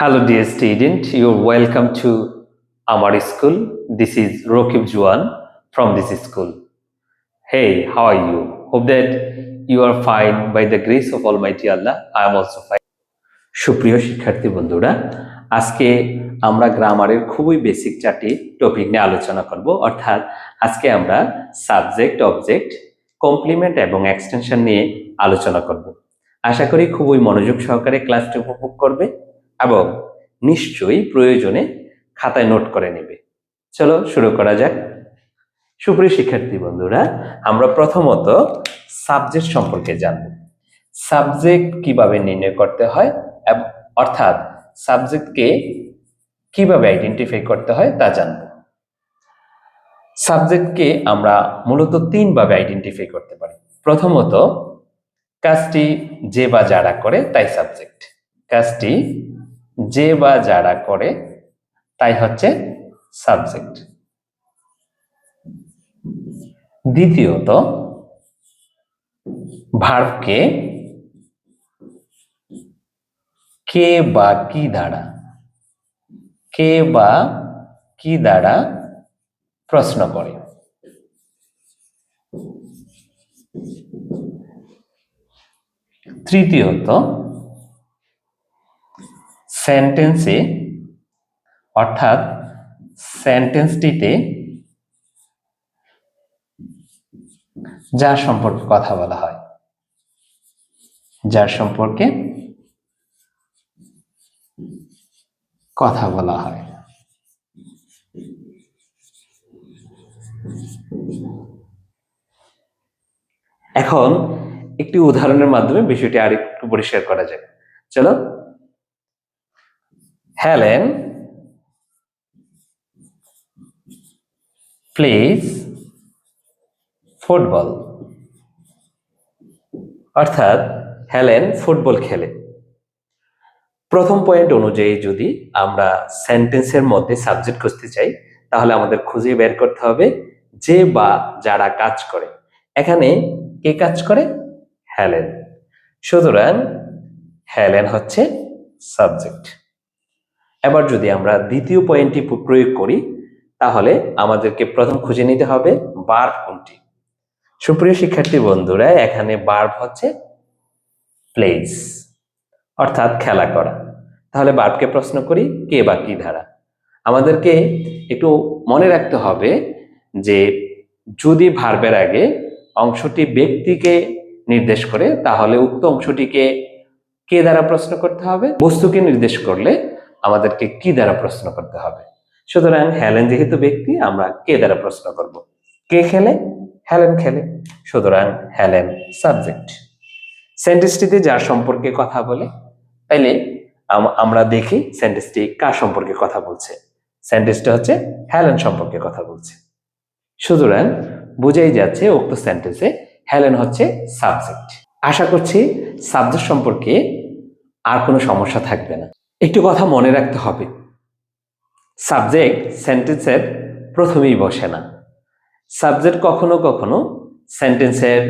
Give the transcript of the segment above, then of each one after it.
Hello, dear student. You're welcome to our school. This is Rokib Juan from this school. Hey, how are you? Hope that you are fine by the grace of Almighty Allah. I am also fine. সুপ্রিয় শিক্ষার্থী বন্ধুরা আজকে আমরা গ্রামারের খুবই basic চারটি topic নিয়ে আলোচনা করব অর্থাৎ আজকে আমরা সাবজেক্ট অবজেক্ট কমপ্লিমেন্ট এবং এক্সটেনশন নিয়ে আলোচনা করব আশা করি খুবই মনোযোগ সহকারে ক্লাসটি উপভোগ করবে এবং নিশ্চয়ই প্রয়োজনে খাতায় নোট করে নেবে। চলো শুরু করা যাক। সুপ্রিয় শিক্ষার্থী বন্ধুরা, আমরা প্রথমত সাবজেক্ট সম্পর্কে জানব। সাবজেক্ট কীভাবে নির্ণয় করতে হয় অর্থাৎ সাবজেক্টকে কীভাবে আইডেন্টিফাই করতে হয় তা জানব। সাবজেক্টকে আমরা মূলত তিনভাবে আইডেন্টিফাই করতে পারি। প্রথমত, কাজটি যে বা যারা করে তাই সাবজেক্ট। কাজটি যে বা যারা করে, তাই হচ্ছে সাবজেক্ট। দ্বিতীয়ত, ভার্বকে কে বা কি দ্বারা, কে বা কি দ্বারা প্রশ্ন করে। তৃতীয়ত সেন্টেন্সে অর্থাৎ সেন্টেন্সটিতে যার সম্পর্কে কথা বলা হয়। যার সম্পর্কে কথা বলা হয়। এখন একটি উদাহরণের মাধ্যমে বিষয়টি আরেকটু পরিষ্কার করা যায় চলো হেলেন প্লেজ ফুটবল অর্থাৎ হেলেন ফুটবল খেলে। প্রথম পয়েন্ট অনুযায়ী যদি আমরা সেন্টেন্সের মধ্যে সাবজেক্ট খুঁজতে চাই, তাহলে আমাদের খুঁজে বের করতে হবে যে বা যারা কাজ করে। এখানে কে কাজ করে? হেলেন সুতরাং হেলেন হচ্ছে সাবজেক্ট এবার যদি আমরা দ্বিতীয় পয়েন্টটি প্রয়োগ করি, তাহলে আমাদেরকে প্রথম খুঁজে নিতে হবে বার্ব কোনটি। সুপ্রিয় শিক্ষার্থী বন্ধুরা, এখানে বার্ব হচ্ছে প্লেস অর্থাৎ খেলা করা। তাহলে বার্বকে প্রশ্ন করি, কে বা কি ধারা? আমাদেরকে একটু মনে রাখতে হবে যে যদি ভার্বের আগে অংশটি ব্যক্তিকে নির্দেশ করে, তাহলে উক্ত অংশটিকে কে দ্বারা প্রশ্ন করতে হবে? বস্তুকে নির্দেশ করলে আমাদেরকে কি দ্বারা প্রশ্ন করতে হবে? সুতরাং হেলেন যেহেতু ব্যক্তি, আমরা কে দ্বারা প্রশ্ন করব? কে খেলে? হেলেন খেলে। সুতরাং হেলেন সাবজেক্ট। সেন্টেন্সটিতে যার সম্পর্কে কথা বলে, তাইলে আম- আমরা দেখি সেন্টেন্সটি কার সম্পর্কে কথা বলছে। সেন্টেন্সটা হচ্ছে হেলেন সম্পর্কে কথা বলছে। সুতরাং বোঝাই যাচ্ছে উক্ত সেন্টেন্সে হেলেন হচ্ছে সাবজেক্ট। আশা করছি সাবজেক্ট সম্পর্কে আর কোনো সমস্যা থাকবে না। একটু কথা মনে রাখতে হবে। সাবজেক্ট সেন্টেন্সের প্রথমেই বসে না। সাবজেক্ট কখনো কখনো সেন্টেন্সের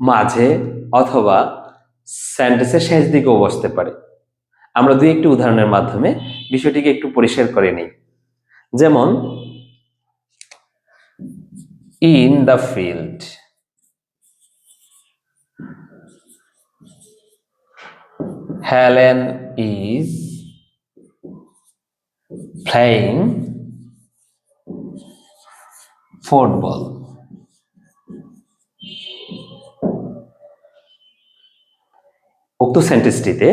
মাঝে অথবা সেন্টেন্সের শেষ দিকেও বসতে পারে। আমরা দুই একটি উদাহরণের মাধ্যমে বিষয়টিকে একটু পরিষ্কার করে নিই। যেমন in the field Helen is playing football উক্ত সেন্টেন্সটিতে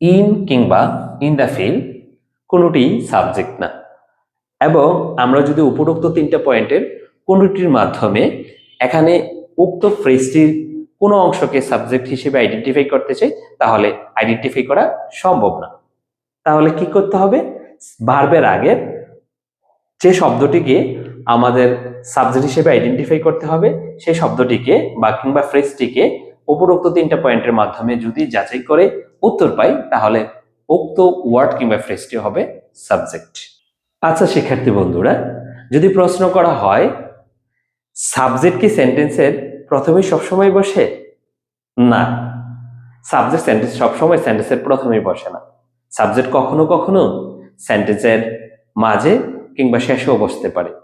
ইন কিংবা ইন দ্য ফিল্ড কোনোটি সাবজেক্ট না। এবং আমরা যদি উপরোক্ত তিনটা পয়েন্টের কোনোটির মাধ্যমে এখানে উক্ত ফ্রেজটির কোনো অংশকে সাবজেক্ট হিসেবে আইডেন্টিফাই করতে চাই, তাহলে আইডেন্টিফাই করা সম্ভব না। তাহলে কি করতে হবে? ভার্বের আগে যে শব্দটিকে আমাদের সাবজেক্ট হিসেবে আইডেন্টিফাই করতে হবে, সেই শব্দটিকে বা কিংবা ফ্রেজটিকে উপরোক্ত তিনটা পয়েন্টের মাধ্যমে যদি যাচাই করে উত্তর পাই, তাহলে উক্ত ওয়ার্ড কিংবা ফ্রেজটি হবে সাবজেক্ট আচ্ছা শিক্ষার্থী বন্ধুরা, যদি প্রশ্ন করা হয় সাবজেক্ট কি সেন্টেন্সের প্রথমে সবসময় বসে? না। সাবজেক্ট সেন্টেন্স সবসময় সেন্টেন্সের প্রথমেই বসে না। সাবজেক্ট কখনো কখনো সেন্টেন্সের মাঝে কিংবা শেষেও বসতে পারে।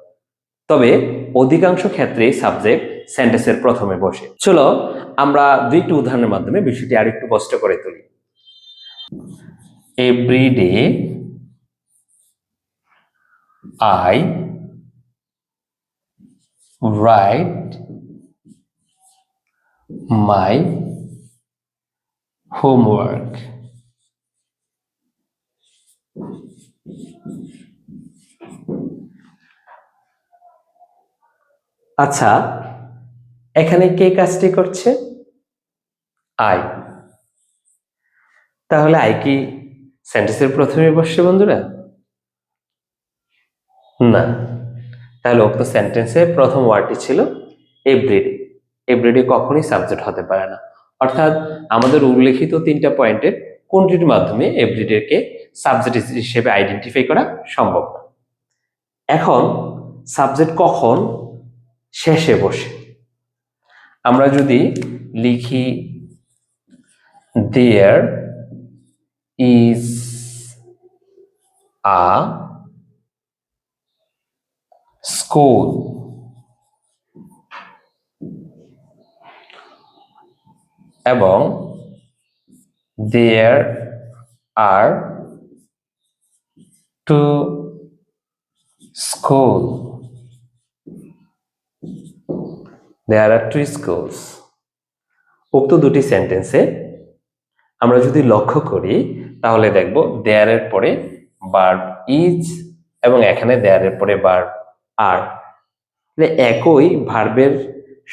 তবে অধিকাংশ ক্ষেত্রেই সাবজেক্ট সেন্টেন্সের প্রথমে বসে। চলো আমরা দুইটি উদাহরণের মাধ্যমে বিষয়টি আরেকটু স্পষ্ট করে তুলি। Every day I write my homework আচ্ছা এখানে কে কাজটি করছে? আই। তাহলে আই কি সেন্টেন্সের প্রথমে বসছে বন্ধুরা? না। তাহলে উক্ত সেন্টেন্সের প্রথম ওয়ার্ডটি ছিল এভরিডে। এভরিডে কখনোই সাবজেক্ট হতে পারে না। অর্থাৎ আমাদের উল্লেখিত তিনটা পয়েন্টের কোনটির মাধ্যমে এভরিডেকে সাবজেক্ট হিসেবে আইডেন্টিফাই করা সম্ভব না। এখন সাবজেক্ট কখন শেষে বসে? আমরা যদি লিখি দেয়ার ইজ আ স্কুল এবং there are two school there are two schools উক্ত দুটি সেন্টেন্সে আমরা যদি লক্ষ্য করি, তাহলে দেখব দেয়ারের পরে বার ইজ এবং এখানে দেয়ারের পরে বার আর একই ভার্বের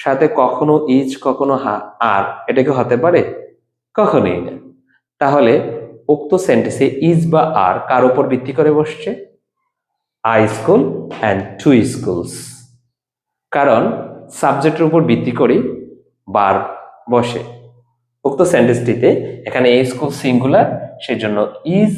সাথে কখনো ইজ, কখনো হা- আর, এটা কি হতে পারে? কখনোই না। তাহলে উক্ত সেন্টেন্সে ইজ বা আর কার উপর ভিত্তি করে বসছে? A school and two schools. কারণ সাবজেক্টের উপর ভিত্তি করে বার বসে। উক্ত সেন্টেন্সটিতে এখানে এই স্কুল সিঙ্গুলার সেই জন্য ইজ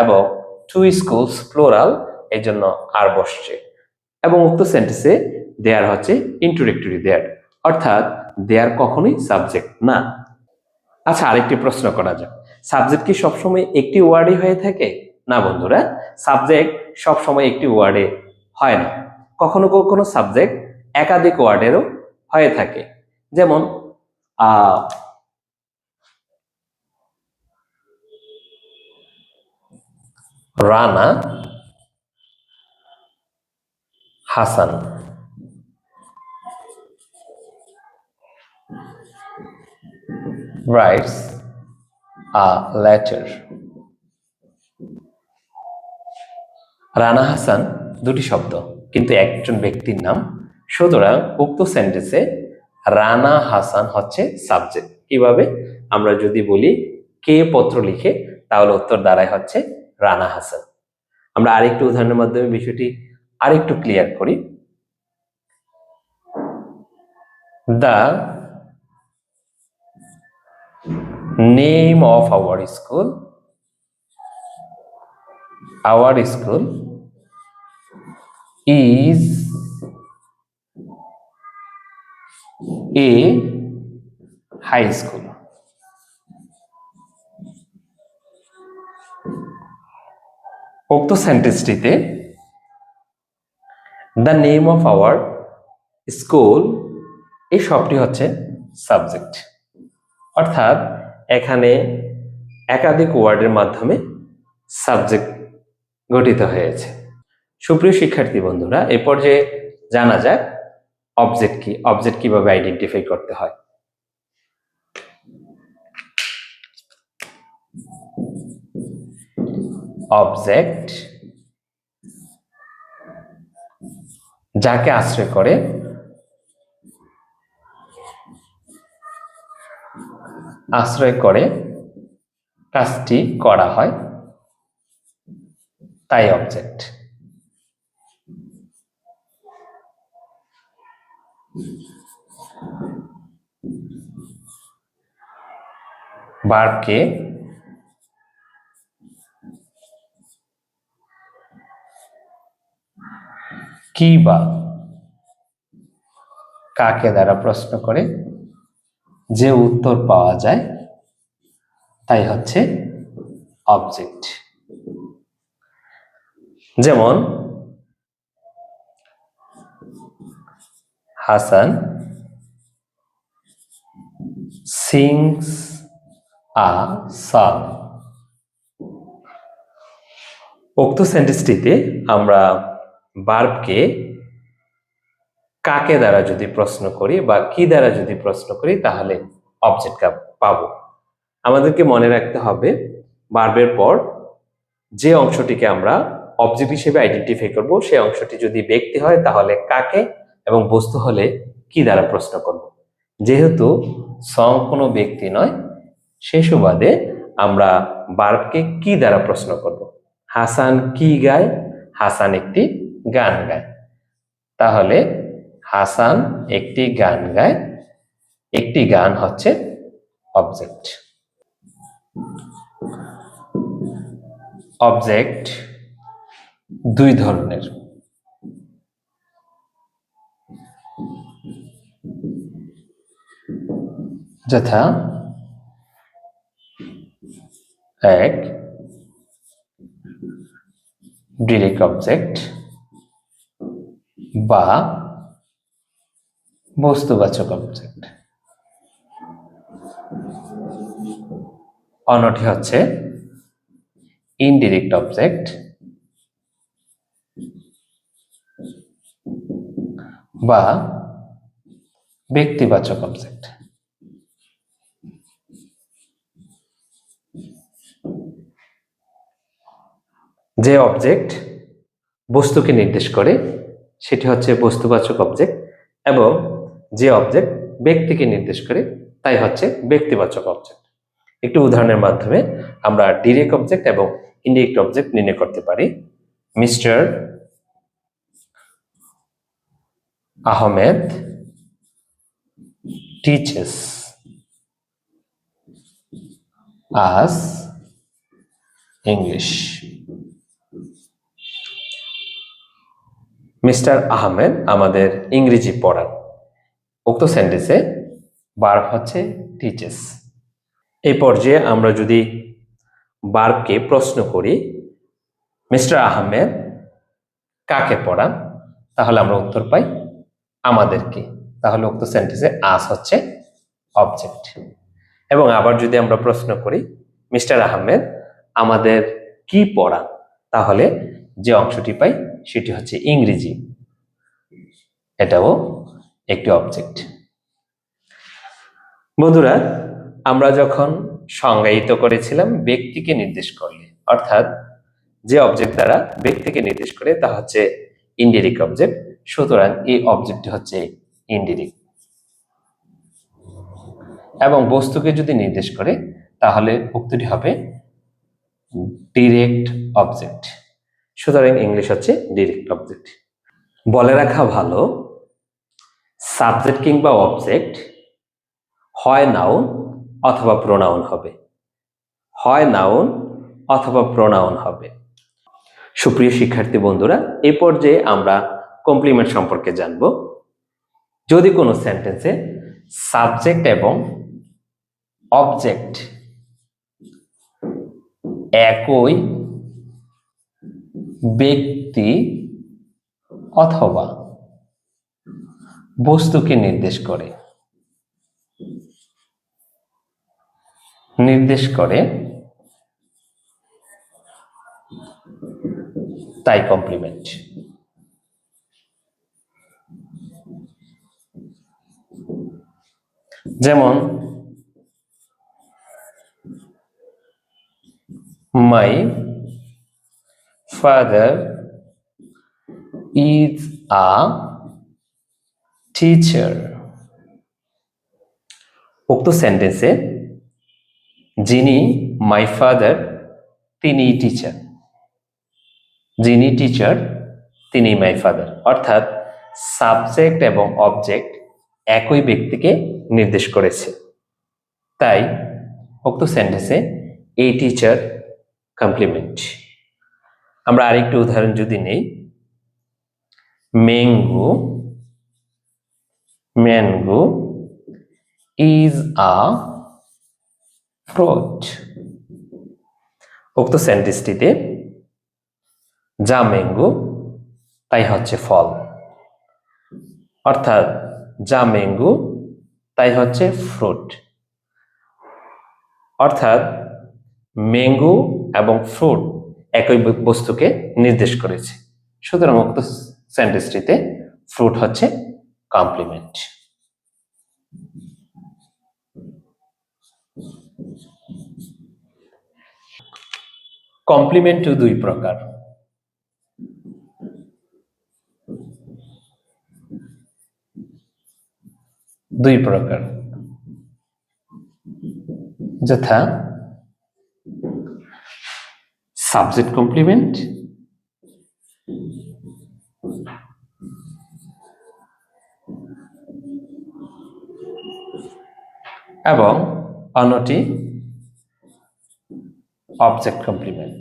এবং টু স্কুলস প্লোরাল এই জন্য আর বসছে। এবং উক্ত সেন্টেন্সে দেয়ার হচ্ছে ইন্ট্রোডাক্টরি দেয়ার অর্থাৎ দেয়ার কখনোই সাবজেক্ট না। আচ্ছা আরেকটি প্রশ্ন করা যাক। সাবজেক্ট কি সবসময় একটি ওয়ার্ডই হয়ে থাকে? না বন্ধুরা সাবজেক্ট সবসময় একটি ওয়ার্ডে হয় না। কখনো কখনো সাবজেক্ট একাধিক ওয়ার্ডেরও হয়ে থাকে। যেমন Rana Hasan. Writes a letter. Rana Hasan দুটি শব্দ, কিন্তু একজন ব্যক্তির নাম। সুতরাং উক্ত সেন্টেন্সে রানা হাসান হচ্ছে সাবজেক্ট কীভাবে? আমরা যদি বলি কে পত্র লিখে, তাহলে উত্তর দাঁড়ায় হচ্ছে রানা হাসান। আমরা আরেকটু উদাহরণের মাধ্যমে বিষয়টি আরেকটু ক্লিয়ার করি। দা name of our school? Our school is a high school. উক্ত সেন্টেন্সটিতে the name of our school এই সবটি হচ্ছে সাবজেক্ট অর্থাৎ এখানে একাধিক ওয়ার্ডের মাধ্যমে সাবজেক্ট গঠিত হয়েছে। সুপ্রিয় শিক্ষার্থী বন্ধুরা, এ পর্যায়ে জানা যাক অবজেক্ট কি অবজেক্ট কীভাবে আইডেন্টিফাই করতে হয়। অবজেক্ট যাকে আশ্রয় করে আশ্রয় করে কাজটি করা হয়। তাই অবজেক্ট বার্বকে কি বা কাকে দ্বারা প্রশ্ন করে? যে উত্তর পাওয়া যায়, তাই হচ্ছে অবজেক্ট যেমন, হাসান সিংস আ সং। উক্ত সেন্টেন্সটিতে আমরা বার্বকে কাকে দ্বারা যদি প্রশ্ন করি বা কি দ্বারা যদি প্রশ্ন করি, তাহলে অবজেক্ট পাবো। আমাদেরকে মনে রাখতে হবে বার্বের পর যে অংশটিকে আমরা অবজেক্ট হিসেবে আইডেন্টিফাই করব সেই অংশটি যদি ব্যক্তি হয়, তাহলে কাকে এবং বস্তু হলে কি দ্বারা প্রশ্ন করব। যেহেতু সং কোনো ব্যক্তি নয় সেই সুবাদে আমরা বার্বকে কি দ্বারা প্রশ্ন করব? হাসান কি গায়? হাসান একটি গান গায়। তাহলে হাসান একটি গান গায়, একটি গান হচ্ছে অবজেক্ট অবজেক্ট দুই ধরনের। যথা এক ডিরেক্ট অবজেক্ট বা বস্তুবাচক অবজেক্ট অন্যটি হচ্ছে ইনডিরেক্ট অবজেক্ট বা ব্যক্তিবাচক অবজেক্ট যে অবজেক্ট বস্তুকে নির্দেশ করে, সেটি হচ্ছে বস্তুবাচক অবজেক্ট এবং যে অবজেক্ট ব্যক্তিকে নির্দেশ করে, তাই হচ্ছে ব্যক্তিবাচক অবজেক্ট একটি উদাহরণের মাধ্যমে আমরা ডিরেক্ট অবজেক্ট এবং ইনডিরেক্ট অবজেক্ট নির্ণয় করতে পারি। Mister Ahmed teaches us English mister Ahmed আমাদের ইংরেজি পড়ান। উক্ত সেন্টেন্সে বার্ব হচ্ছে টিচেস এই পর্যায়ে আমরা যদি বার্বকে প্রশ্ন করি মিস্টার আহমেদ কাকে পড়ান? তাহলে আমরা উত্তর পাই আমাদেরকে। তাহলে উক্ত সেন্টেন্সে আস হচ্ছে অবজেক্ট এবং আবার যদি আমরা প্রশ্ন করি মিস্টার আহমেদ আমাদের কি পড়া তাহলে যে অংশটি পাই সেটি হচ্ছে ইংরেজি। এটাও একটি অবজেক্ট বন্ধুরা, আমরা যখন সংজ্ঞায়িত করেছিলাম, ব্যক্তিকে নির্দেশ করলে, অর্থাৎ যে অবজেক্ট দ্বারা ব্যক্তিকে নির্দেশ করে, তা হচ্ছে ইনডিরেক্ট অবজেক্ট সুতরাং এই অবজেক্টটি হচ্ছে ইনডিরেক্ট এবং বস্তুকে যদি নির্দেশ করে, তাহলে উক্তিটি হবে ডিরেক্ট অবজেক্ট সুতরাং ইংলিশ হচ্ছে ডিরেক্ট অবজেক্ট বলে রাখা ভালো সাবজেক্ট কিংবা অবজেক্ট হয় নাউন অথবা প্রোনাউন হবে। হয় নাউন অথবা প্রোনাউন হবে। সুপ্রিয় শিক্ষার্থী বন্ধুরা এই পর্যায়ে আমরা কমপ্লিমেন্ট সম্পর্কে জানব। যদি কোনো সেন্টেন্সে সাবজেক্ট এবং অবজেক্ট একই ব্যক্তি অথবা বস্তুকে নির্দেশ করে। নির্দেশ করে। তাই কমপ্লিমেন্ট যেমন my father is a teacher উক্ত সেন্টেন্সে যিনি মাই ফাদার তিনি টিচার যিনি টিচার তিনি মাই ফাদার অর্থাৎ সাবজেক্ট এবং অবজেক্ট একই ব্যক্তিকে নির্দেশ করেছে। তাই উক্ত সেন্টেন্সে এই টিচার কমপ্লিমেন্ট আমরা আরেকটি উদাহরণ যদি নেই mango mango is a fruit উক্ত সেন্টেন্সটিতে যা ম্যাঙ্গো তাই হচ্ছে ফল। অর্থাৎ যা ম্যাঙ্গো তাই হচ্ছে ফ্রুট অর্থাৎ ম্যাঙ্গো এবং ফ্রুট একই বস্তুকে নির্দেশ করেছে। সুতরাং উক্ত সেন্টেন্সটিতে ফ্রুট হচ্ছে কমপ্লিমেন্ট কমপ্লিমেন্ট দুই প্রকার। দুই প্রকার। যথা সাবজেক্ট কমপ্লিমেন্ট এবং অন্যটি অবজেক্ট কমপ্লিমেন্ট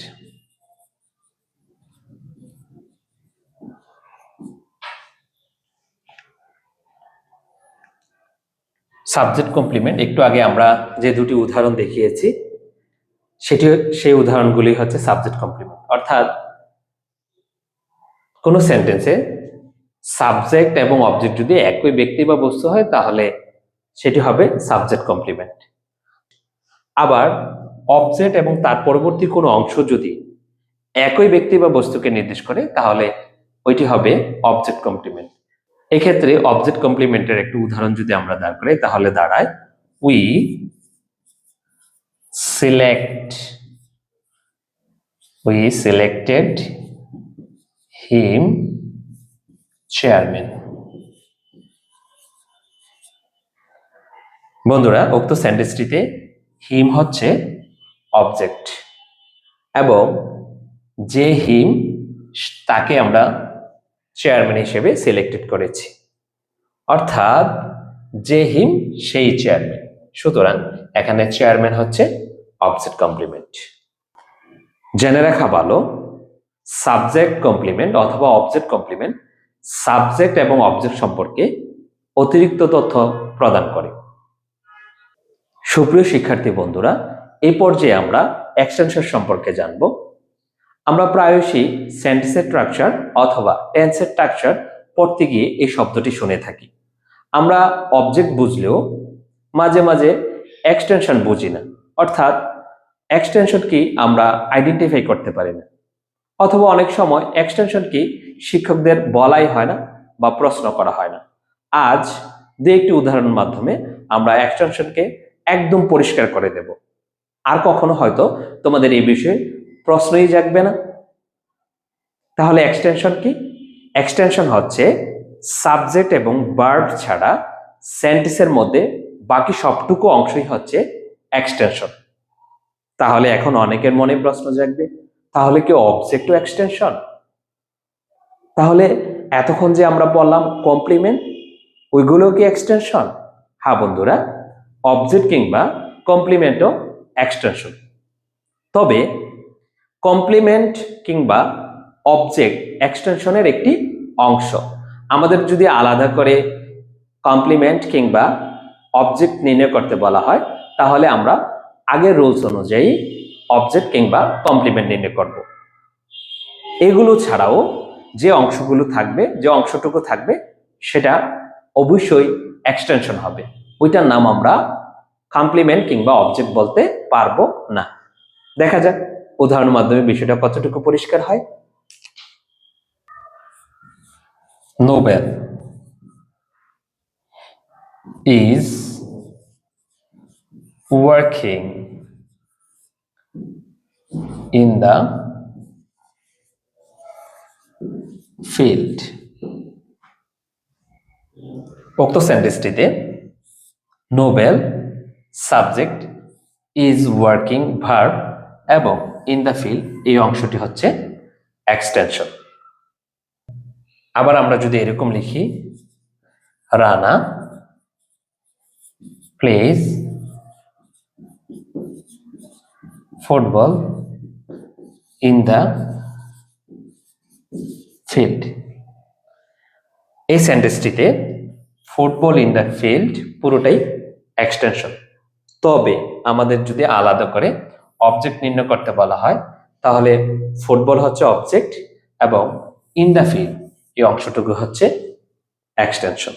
সাবজেক্ট কমপ্লিমেন্ট একটু আগে আমরা যে দুটি উদাহরণ দেখিয়েছি, সেটি, সেই উদাহরণগুলি হচ্ছে সাবজেক্ট কমপ্লিমেন্ট অর্থাৎ কোনো সেন্টেন্সে সাবজেক্ট এবং অবজেক্ট যদি একই ব্যক্তি বা বস্তু হয়, তাহলে সেটি হবে সাবজেক্ট কমপ্লিমেন্ট। আবার, অবজেক্ট এবং তার পরবর্তী কোনো অংশ যদি একই ব্যক্তি বা বস্তুকে নির্দেশ করে, তাহলে ওইটি হবে অবজেক্ট কমপ্লিমেন্ট। এক্ষেত্রে অবজেক্ট কমপ্লিমেন্টের একটি উদাহরণ যদি আমরা দাঁড় করি তাহলে দাঁড়ায় we select we selected him chairman বন্ধুরা, উক্ত সেন্টেন্সটিতে হিম হচ্ছে অবজেক্ট এবং যে হিম তাকে আমরা চেয়ারম্যান হিসেবে সিলেক্টেড করেছি। অর্থাৎ যে হিম সেই চেয়ারম্যান সুতরাং এখানে চেয়ারম্যান হচ্ছে অবজেক্ট কমপ্লিমেন্ট জেনে রাখা ভালো সাবজেক্ট কমপ্লিমেন্ট অথবা অবজেক্ট কমপ্লিমেন্ট সাবজেক্ট এবং অবজেক্ট সম্পর্কে অতিরিক্ত তথ্য প্রদান করে। সুপ্রিয় শিক্ষার্থী বন্ধুরা এই পর্যায়ে আমরা এক্সটেনশন সম্পর্কে জানব। আমরা প্রায়শই সেন্টেন্সের স্ট্রাকচার অথবা টেন্সের স্ট্রাকচার পড়তে গিয়ে এই শব্দটি শুনে থাকি। আমরা অবজেক্ট বুঝলেও মাঝে মাঝে এক্সটেনশন বুঝি না। অর্থাৎ এক্সটেনশন কি আমরা আইডেন্টিফাই করতে পারি না। অথবা অনেক সময় এক্সটেনশন কি শিক্ষকদের বলাই হয় না বা প্রশ্ন করা হয় না। আজ দু একটি উদাহরণের মাধ্যমে আমরা এক্সটেনশনকে একদম পরিষ্কার করে দেব। আর কখনো হয়তো তোমাদের এই বিষয়ে প্রশ্নই জাগবে না। তাহলে এক্সটেনশন কি? এক্সটেনশন হচ্ছে সাবজেক্ট এবং ভার্ব ছাড়া সেন্টেন্সের মধ্যে বাকি সবটুকু অংশই হচ্ছে এক্সটেনশন তাহলে এখন অনেকের মনে প্রশ্ন জাগবে, তাহলে কি অবজেক্টও এক্সটেনশন তাহলে এতক্ষণ যে আমরা বললাম কমপ্লিমেন্ট ওইগুলো কি এক্সটেনশন হ্যাঁ বন্ধুরা অবজেক্ট কিংবা কমপ্লিমেন্টও এক্সটেনশন তবে কমপ্লিমেন্ট কিংবা অবজেক্ট এক্সটেনশনের একটি অংশ। আমাদের যদি আলাদা করে কমপ্লিমেন্ট কিংবা অবজেক্ট নির্ণয় করতে বলা হয়, তাহলে আমরা আগের রুলস অনুযায়ী অবজেক্ট কিংবা কমপ্লিমেন্ট নির্ণয় করব। এগুলো ছাড়াও যে অংশগুলো থাকবে, যে অংশটুকু থাকবে, সেটা অবশ্যই এক্সটেনশন হবে। ওইটার নাম আমরা কমপ্লিমেন্ট কিংবা অবজেক্ট বলতে পারব না। দেখা যাক, উদাহরণের মাধ্যমে বিষয়টা কতটুকু পরিষ্কার হয়। Nobel is working in the field উক্ত সেন্টেন্সটিতে Nobel subject is working verb এবং ইন দ্য ফিল্ড এই অংশটি হচ্ছে এক্সটেনশন আবার আমরা যদি এরকম লিখি Rana plays football in the field এই সেন্টেন্সটিতে ফুটবল ইন দ্য ফিল্ড পুরোটাই এক্সটেনশন তবে আমাদের যদি আলাদা করে অবজেক্ট নির্ণয় করতে বলা হয়, তাহলে ফুটবল হচ্ছে অবজেক্ট এবং ইন দ্য ফিল্ড এই অংশটুকু হচ্ছে এক্সটেনশন